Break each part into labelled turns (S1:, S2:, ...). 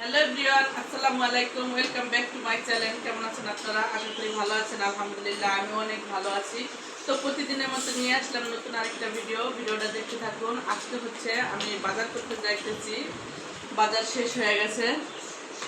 S1: Hello everyone আসসালামু আলাইকুম, welcome back to my channel. কেমন আছেন আপনারা? আশা করি ভালো আছেন, আলহামদুলিল্লাহ, আমি অনেক ভালো আছি। তো প্রতিদিনের মতো নিয়ে আসলাম নতুন আরেকটা ভিডিও ভিডিওটা দেখতে থাকুন। আজকে হচ্ছে আমি বাজার করতে যাইতেছি। বাজার শেষ হয়ে গেছে।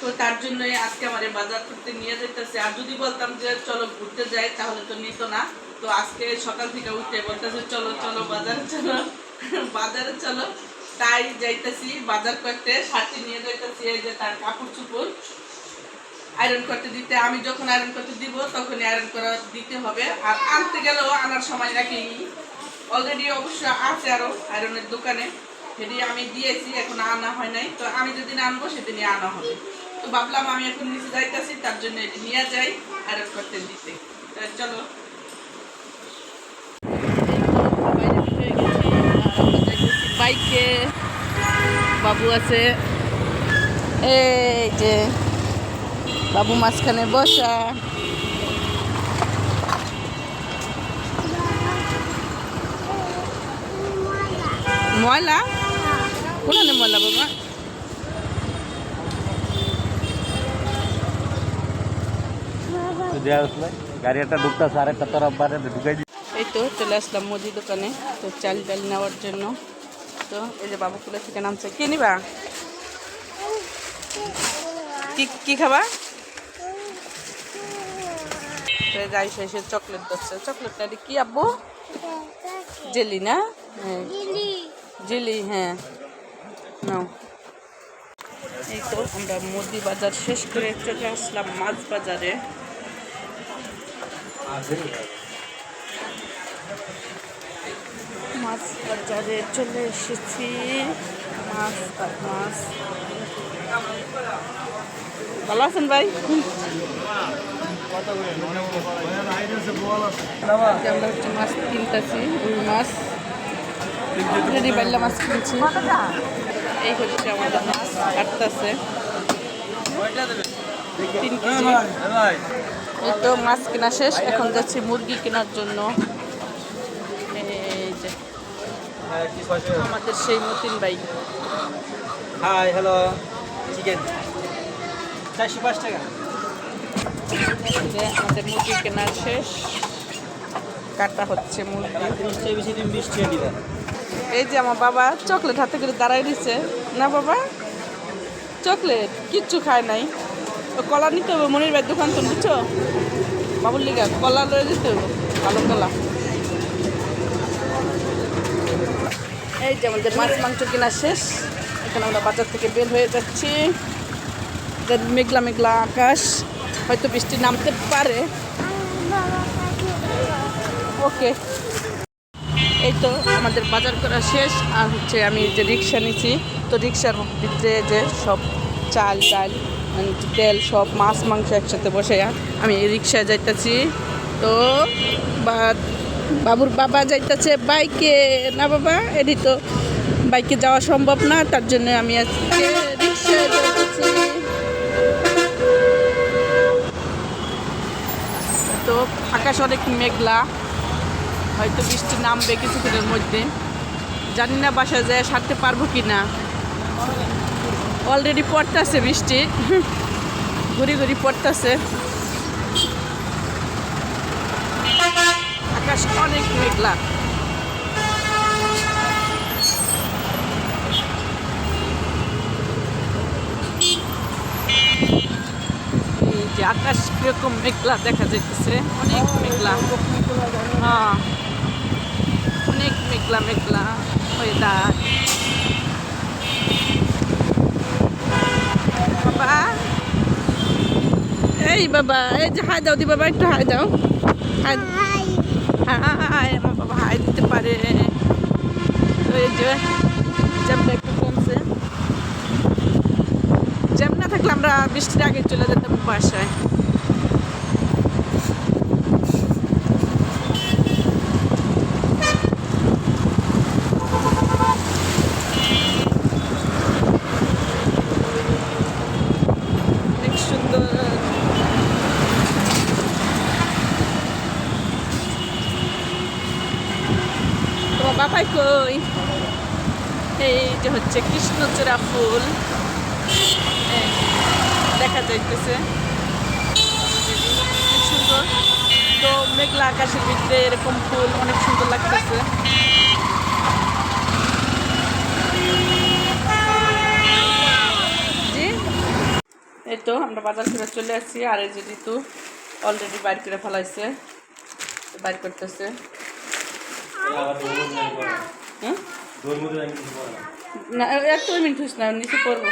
S1: তো তার জন্যই আজকে আমার বাজার করতে নিয়ে যেতেছে আর যদি বলতাম যে, চলো ঘুরতে যাই, তাহলে তো নিত না। তো আজকে সকাল থেকে উঠে বলতেছে, চলো চলো, বাজারে চলো। বাজারে চলো। তাই যাইতেছি, বাজার করতে, সাথে নিয়ে যাইতেছি এই যে তার কাপড় চুপড়। আয়রন করতে দিতে, আমি যখন আয়রন করতে দিব, তখনই আয়রন করা দিতে হবে। আর আনতে গেলেও আনার সময় নাকি অলরেডি অবশ্য আছে আরও আয়রনের দোকানে। সেটি আমি দিয়েছি, এখন আনা হয় নাই। তো আমি যেদিন আনব, সেদিনই আনা হবে। তো ভাবলাম আমি এখন নিচে যাইতেছি, তার জন্য এটি নিয়ে যাই আয়রন করতে দিতে। চলো। বাইকে বাবু আছে। এই যে বাবু মাঝখানে বসা। ময়লা? কোনখানে ময়লা বাবা?
S2: ঢুকতেছে তরফ বারে ঢুকাই
S1: এই তো চলে আসলাম মুদি দোকানে তো চাল ডাল নেওয়ার জন্য। তো এই যে বাবু কুলে থেকে নামছে। কি নিবা? কি কি খাবা? যাই শেষে চকলেট দিচ্ছে। চকলেটটা কি আব্বু? জেলি না? হ্যাঁ। জেলি হ্যাঁ। নাও। এই তো আমরা মুদি বাজার শেষ করে চলে আসলাম মাছ বাজারে। মাছ বাজারে চলে এসেছি। মাছ আর মাছ। ভালো আছেন ভাই? আমরা হচ্ছে মাছ কিনতেছি, রুই মাছ। অলরেডি বাইলা মাছ কিনছি এই হচ্ছে আমাদের মাছ, কাটতেছে। তিন কেজি। এই তো মাছ কেনা শেষ, এখন যাচ্ছি মুরগি কেনার জন্য এই যে আমাদের সেই মতিন ভাই।
S2: হাই হ্যালো চিকেন চারশো পাঁচ টাকা।
S1: এই যে আমাদের মুরগি কেনা শেষ। কাটা হচ্ছে মুরগি। এই যে আমার বাবা চকলেট হাতে করে দাঁড়াই দিচ্ছে না বাবা? চকলেট কিচ্ছু খায় নাই। ও কলা নিতে হবে মনির ভাই দোকান তো বুঝছ? বাবুর লিগা কলা লয়ে যেতে হবে ভালো কলা। এই যে আমাদের মাছ, মাংস কেনা শেষ। এখানে আমরা বাজার থেকে বের হয়ে যাচ্ছি। মেঘলা মেঘলা আকাশ, হয়তো বৃষ্টি নামতে পারে। ওকে। এই তো আমাদের বাজার করা শেষ। আর হচ্ছে আমি যে রিক্সা নিছি, তো রিক্সার ভিতরে যে সব চাল, ডাল তেল, সব মাছ, মাংস একসাথে বসে, আমি রিক্সায় যাইতেছি। তো বা বাবুর বাবা যাইতেছে বাইকে। না বাবা এটি তো বাইকে যাওয়া সম্ভব না, তার জন্য আমি আজকে তো আকাশ অনেক মেঘলা, হয়তো বৃষ্টি নামবে কিছুক্ষণের মধ্যে। জানি না বাসায় যায়, সারতে পারব কি না অলরেডি পড়তেছে বৃষ্টি। ঘুরি ঘুরি পড়তেছে। আকাশ অনেক মেঘলা। যে আকাশ কীরকম মেঘলা দেখা যাইতেছে, অনেক মেঘলা। হ্যাঁ অনেক মেঘলা মেঘলা ওয়েদার বাবা, এই বাবা, এই যে হাই দাও দি বাবা, একটু হাই দাও। হাই হাই আমার বাবা হাই দিতে পারে। এই যে জ্যামটা একটু কমছে। জ্যাম না থাকলে আমরা বৃষ্টির আগে চলে যেতাম বাসায় অনেক সুন্দর তোমার বাবাই কই এই যে হচ্ছে কৃষ্ণচূড়া ফুল। দেখা যাইতেছে। সুন্দর। তো মেঘলা আকাশের ভিতরে এরকম ফুল অনেক সুন্দর লাগতেছে। এই তো আমরা বাজার করে চলে আসছি। আর এই যে ঋতু অলরেডি বাইর করে ফেলাইছে। বাইর করতেছে। হ্যাঁ না, এক দুই মিনিট হইস না, নিচে পড়ব।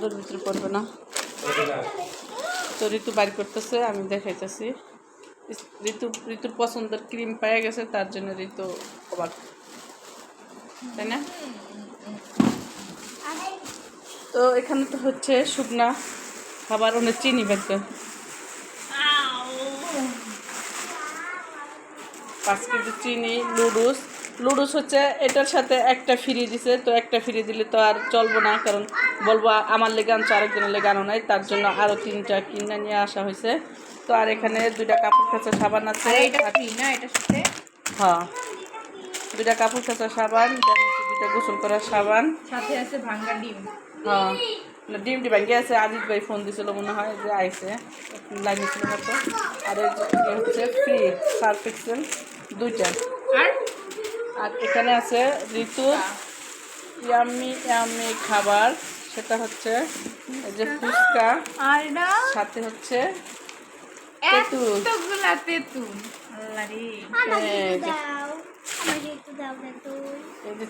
S1: তোর ভিতরে পড়বে না। তো ঋতু বাইর করতেছে, আমি দেখাইতেছি। ঋতু, ঋতুর পছন্দের ক্রিম পেয়ে গেছে, তার জন্য ঋতু অবাক তাই না? তো এখানে তো হচ্ছে শুকনা খাবার, অনেক চিনি বের পাঁচ কেজি চিনি লুডুস লুডুস হচ্ছে এটার সাথে একটা ফ্রি দিছে তো একটা ফ্রি দিলে তো আর চলবো না কারণ বলব আমার লেগে আনছে আরেকজনের লেগে আনো নাই তার জন্য আরও তিনটা কিনে নিয়ে আসা হয়েছে। তো আর এখানে দুইটা কাপড় কাচা সাবান আছে। হ্যাঁ। দুইটা কাপড় কাচা সাবান দুইটা গোসল করার সাবান।
S3: সাথে আছে ভাঙ্গা ডিম।
S1: হ্যাঁ। ডিম টি ব্যাংকে আছে আজিজ ভাই ফোন দিছিল মনে হয় যে আইসে লাইন ছিল হয়তো। আর হচ্ছে ফ্রি সার্ফ এক্সেল দুইটা।
S3: আর
S1: এখানে আছে ঋতু ইয়ামি ইয়ামি খাবার। সেটা হচ্ছে এই যে ফুচকা
S3: আর না
S1: সাথে হচ্ছে তেঁতুল।
S3: এতগুলা তেঁতুল।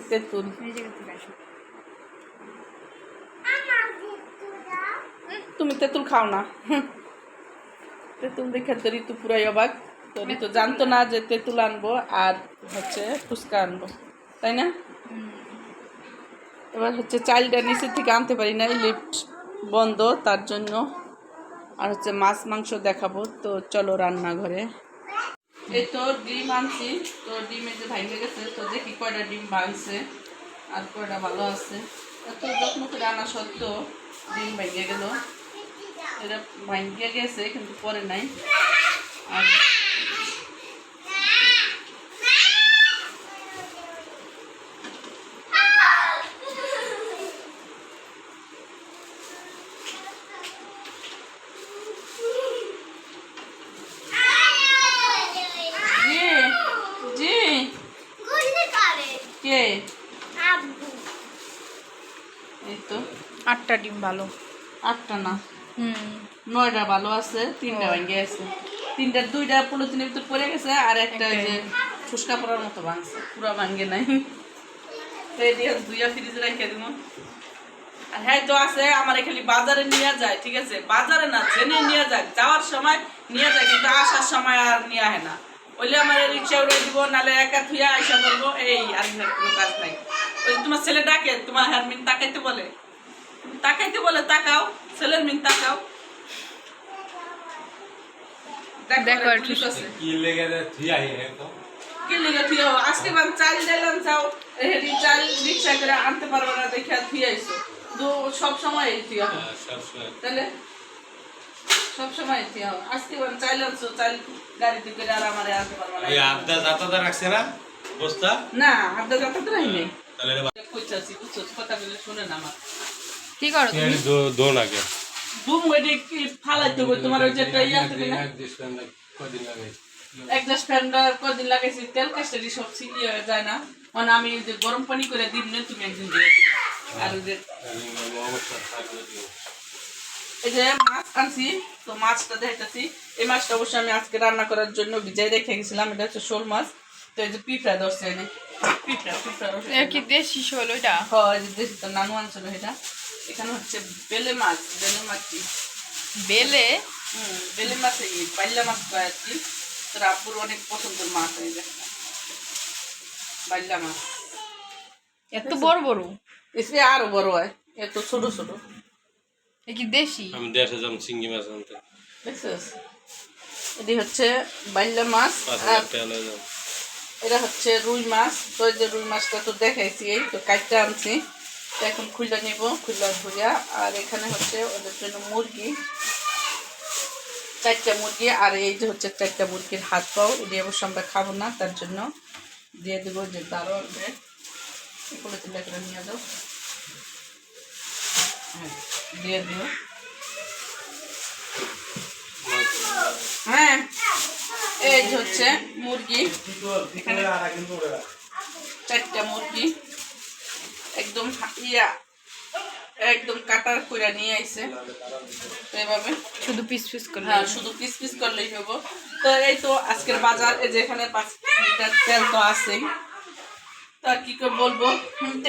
S1: তেঁতুল। তুমি তেঁতুল খাও না। তেঁতুল দেখে তো ঋতু পুরাই অবাক। তো ঋতু জানতো না যে তেঁতুল আনব আর হচ্ছে ফুচকা আনব, তাই না? এবার হচ্ছে চাইল্ডটা নিচের থেকে আনতে পারি না লিফট বন্ধ, তার জন্য। আর হচ্ছে মাছ, মাংস দেখাবো, তো চলো রান্নাঘরে। এই তো ডিম আনছি, তো ডিমে যে ভাঙে গেছে, তো দেখি কয়টা ডিম ভাঙছে আর কয়টা ভালো আছে। এত যত্ন করে আনা সত্ত্বেও ডিম ভেঙে গেল। এটা ভাঙিয়ে গেছে, কিন্তু পরে নাই। আর জি জি
S4: গুলি করে
S1: কে?
S4: আব্বু।
S1: এই তো
S3: আটটা ডিম ভালো।
S1: আটটা না?
S3: হুম।
S1: নয়টা ভালো আছে তিনটা ভাঙ্গে আছে। তিনটা দুইটা পলিথিনের ভিতর পড়ে গেছে আর একটা যে ফুসকা পড়ার মতো ভাঙছে পুরো ভাঙ্গে নাই। তো এই দিয়ে দুইয়া ফ্রিজে রেখে দিব। আর হ্যাঁ তো আছে আমার খালি বাজারে নিয়ে যায় ঠিক আছে? বাজারে না জেনে নিয়ে যায় যাওয়ার সময় নিয়ে যায় কিন্তু আসার সময় আর নিয়ে আহে না। ওইলে আমার রিক্সা উড়ে দিব নালে একা থুয়া আইসা বলব এই আর কোনো কাজ নাই। ওই তোমার ছেলে ডাকে তোমার হ্যারমিন তাকাইতে বলে। তাকাইতে বলে তাকাও ছেলের মিন তাকাও।
S3: দেখো আর
S1: পুলিশ আছে।
S5: কি লেগে থিয়া হে তো?
S1: কি লিগে আজকে বার চাল দিলাম চাও চাল রিক্সা করে আনতে পারবে না দেখে থিয়ে আইসো। দু সব সময় থিয়া হয়
S5: সব সময়।
S1: তাহলে সব সময় থিয়া হয়? আজকে বার চাল আনছো চাল গাড়িতে করে আর আমারে আনতে পারবে না।
S5: আড্ডা জাতাদা রাখছে না? বস্তা
S1: না আড্ডা যাতে তো নাই
S5: তাহলে
S1: কইতাছি বুঝছ? কথা শুনে না আমার।
S3: কি করো তুমি?
S5: দোন আগে।
S1: দুম ওইটা কি ফালাইতে হবে? তোমার ওই যে একটা ইয়া থাকে না?
S5: কদিন লাগে
S1: এক গ্লাস ফ্যানটার কদিন লাগাইছি তেল কাস্টারি সব যায় না। মানে আমি যে গরম পানি করে দিন না তুমি একদিন দিয়ে আর ওই যে এই যে মাছ আনছি তো মাছটা দেখাইতেছি। এই মাছটা অবশ্যই আমি আজকে রান্না করার জন্য ভিজাই রেখে গেছিলাম এটা হচ্ছে শোল মাছ। তো এই যে পিঁপড়া ধরছে এনে পিঁপড়া পিঁপড়া ধরছে
S3: কি দেশি শোল ওইটা?
S1: হয় যে দেশি তো নানু আনছিল এটা। এখানে হচ্ছে বেলে মাছ বেলে মাছটি
S3: বেলে?
S1: হুম বেলে মাছ এই বাইলা মাছ কয় আর কি। অনেক পছন্দের মাছ এই যে। বাইলা মাছ।
S3: এত বড় বড়?
S1: এসে আরও বড় হয় এত ছোট ছোট।
S3: কি দেশি?
S5: আমি দেশে যাম সিঙ্গি মাছ আনতে।
S1: দেখছিস? এটি হচ্ছে বাইলা মাছ আর এটা হচ্ছে রুই মাছ। তো এই যে রুই মাছটা তো দেখাইছি এই তো কাটতে আনছি। তো এখন খুলে নিব খুলে ধুইয়া। আর এখানে হচ্ছে ওদের জন্য মুরগি। চারটা মুরগি আর এই যে হচ্ছে চারটা মুরগির হাত পাও এটি অবশ্য আমরা খাব না তার জন্য দিয়ে দেবো যে দারো আনবে এগুলো তুলে করে নিয়ে যাও। দিয়ে দিও। হ্যাঁ এই হচ্ছে মুরগি। এখানে চারটা মুরগি। একদম ইয়া একদম কাটার করে নিয়ে আইছে। তো এভাবে।
S3: শুধু পিস পিস করলে
S1: হ্যাঁ শুধু পিস পিস করলেই হব তো এই তো আজকের বাজার এই যে এখানে পাঁচ লিটার তেল তো আছেই। তো কি করে বলব?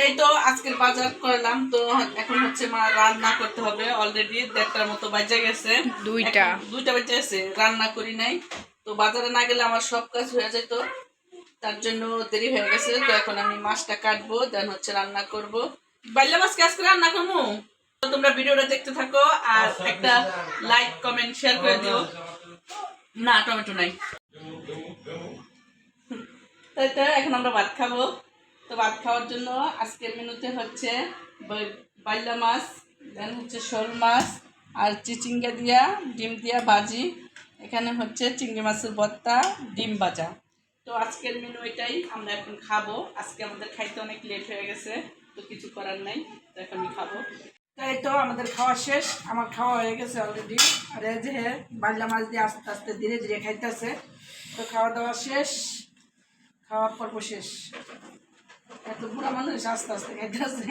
S1: এই তো আজকের বাজার করলাম তো এখন হচ্ছে মা রান্না করতে হবে অলরেডি দেড়টার মতো বাজে গেছে।
S3: দুইটা।
S1: দুইটা বাজে গেছে রান্না করি নাই। তো বাজারে না গেলে আমার সব কাজ হয়ে যেত তার জন্য দেরি হয়ে গেছে। তো এখন আমি মাছটা কাটবো দেন হচ্ছে রান্না করব। বাইলা মাছ কাজ করে রান্না করব? তোমরা ভিডিওটা দেখতে থাকো আর একটা লাইক কমেন্ট শেয়ার করে দিও। না টমেটো নাই। তাই তো এখন আমরা ভাত খাব। তো ভাত খাওয়ার জন্য আজকের মেনুতে হচ্ছে বাইলা মাছ দেন হচ্ছে শোল মাছ আর চিচিঙ্গা দিয়া, ডিম দিয়া ভাজি। এখানে হচ্ছে চিংড়ি মাছের ভর্তা ডিম ভাজা। তো আজকের মেনু এটাই, আমরা এখন খাব। আজকে আমাদের খাইতে অনেক লেট হয়ে গেছে, তো কিছু করার নাই, তো এখন খাব। তাই তো আমাদের খাওয়া শেষ, আমার খাওয়া হয়ে গেছে অলরেডি আর এই যে বাল্লা মাছ দিয়ে আস্তে আস্তে ধীরে ধীরে খাইতেছে। তো খাওয়া দাওয়া শেষ, খাওয়ার পর্ব শেষ। এত বুড়া মানুষ আস্তে আস্তে খাইতেছে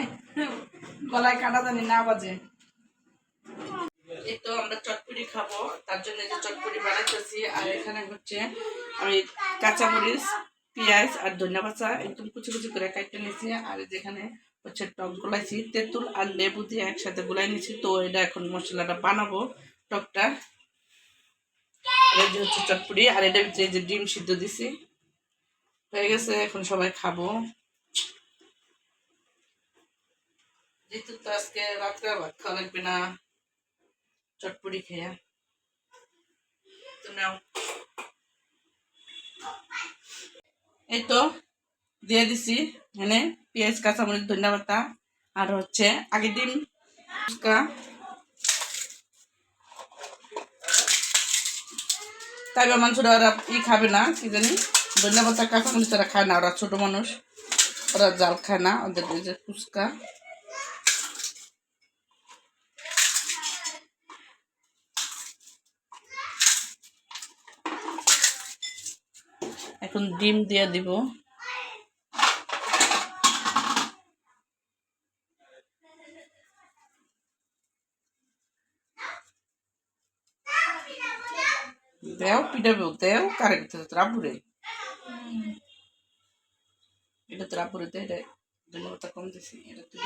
S1: গলায় কাটা জানি না বাজে। এই তো আমরা চটপুরি খাব, তার জন্য যে চটপুরি বানাইতেছি, আর এখানে হচ্ছে আমি কাঁচামরিচ, পেঁয়াজ আর ধনিয়া পাতা একদম কুচি কুচি করে কাটতে নিয়েছি, আর যেখানে হচ্ছে টক গোলাইছি, তেঁতুল আর লেবু দিয়ে একসাথে গোলাই নিয়েছি, তো এটা এখন মশলাটা বানাবো টকটা। হচ্ছে চটপুরি আর এটা হচ্ছে যে ডিম সিদ্ধ দিছি, হয়ে গেছে, এখন সবাই খাব। যেহেতু তো আজকে রাত্রে ভাত খাওয়া লাগবে না। চটপটি খেয়া। তো এই তো দিয়ে দিছি। এনে পেঁয়াজ, কাঁচামরিচ ধনিয়া পাতা আর হচ্ছে আগে ডিম, ফুচকা। তাই বা মাংসটা ওরা ই খাবে না, কি জানি? ধনিয়া পাতা কাঁচামরিচ ওরা খায় না, ওরা ছোট মানুষ। ওরা জাল খায় না, ওদের ফুচকা। এখন ডিম দিয়ে দিব। দেও পিটাবে দেও কারে দিতে রাপুরে এটা তো রাপুরে দে, এটা কম দিছি, এটা তুই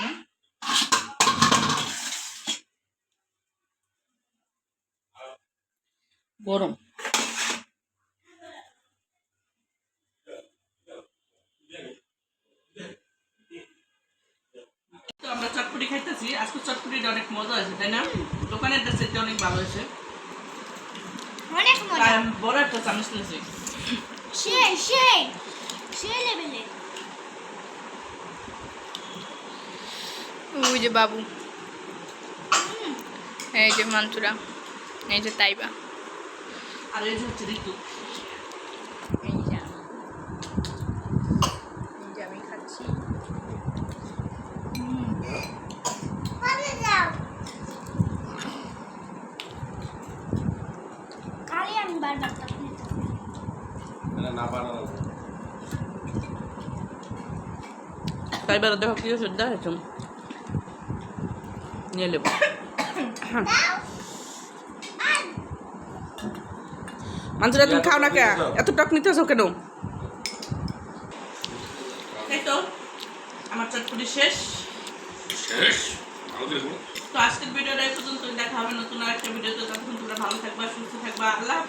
S1: গরম তো আমরা চটপটি খাইতেছি অনেক মজা হয়েছে তাই না? দোকানের অনেক ভালো হয়েছে।
S4: অনেক মজা।
S1: বড় একটা চামচ নিয়েছি।
S4: সেই সেই সেই লেভেলে
S3: ওই যে বাবু। এই যে মান্তুরা এই যে তাইবা।
S1: আর এই যে হচ্ছে ঋতু
S3: এই যে আমি। এই যে আমি খাচ্ছি
S4: পালে যাও খালি আমি বারবার তখন
S5: না বানানো
S1: তাই দেখো কি হচ্ছে দেখেছ নিয়ে নেব। মাঞ্জুরা তুমি খাও না কে? এত টক নিতেছো কেন তো আমার চটপটি শেষ।
S5: শেষ।
S1: তো আজকের ভিডিওটা এই পর্যন্ত দেখা হবে নতুন আরেকটা ভিডিওতে। ততক্ষণ তোমরা ভালো থাকবা সুস্থ থাকবা আল্লাহ